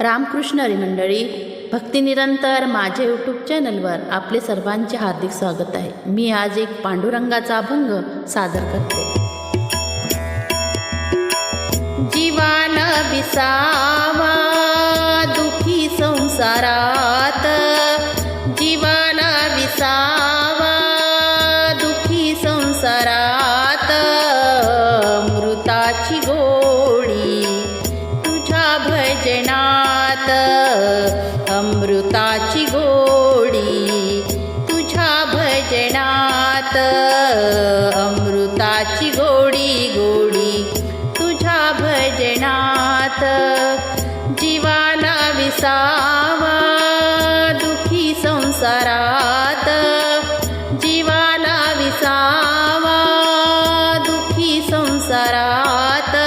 रामकृष्ण हरी मंडळी भक्तिनिरंतर माझ्या यूट्यूब चॅनलवर आपले सर्वांचे हार्दिक स्वागत आहे. मी आज एक पांडुरंगाचा अभंग सादर करते. जीवान विसावा दुखी संसारात. जीवाला विसावा दुखी संसारात. अमृताची गोडी तुझ्या भजनात. अमृताची गोडी गोडी तुझ्या भजनात. जीवाला विसावा दुखी संसारात. जीवाला विसावा दुखी संसारात.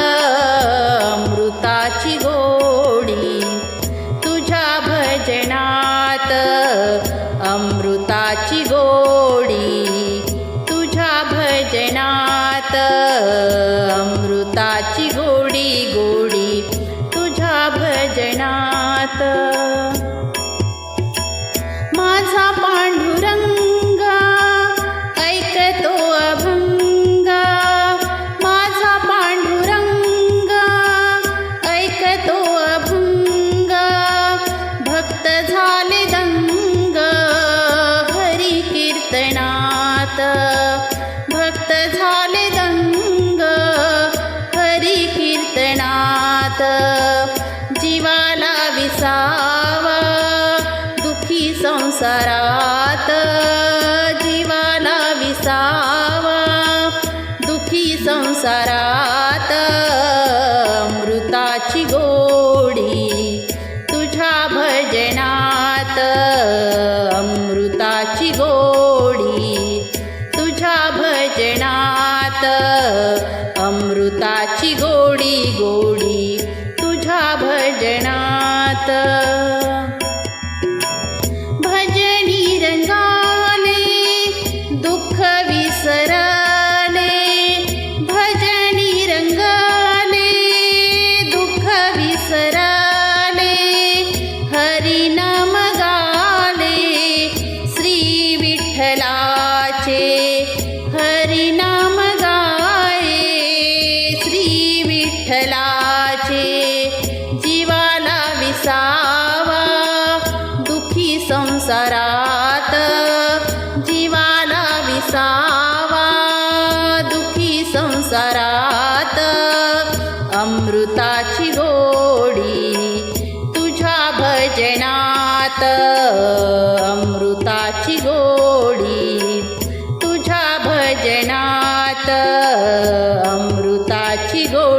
भजनी रङ्गी रङ्गाले दुख विसर हरि न मे श्री विठ्ठला संसारात जीवाला विसावा दुखी संसारात अमृताची गोडी तुझ्या भजनात अमृताची गोडी तुझ्या भजनात अमृताची गोडी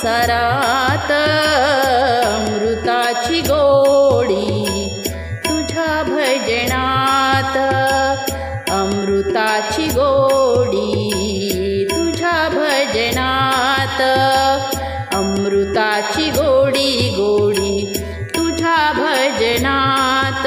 संसारात अमृताची गोडी तुझ्या भजनात. अमृताची गोडी तुझ्या भजनात. अमृताची गोडी गोडी तुझ्या भजनात.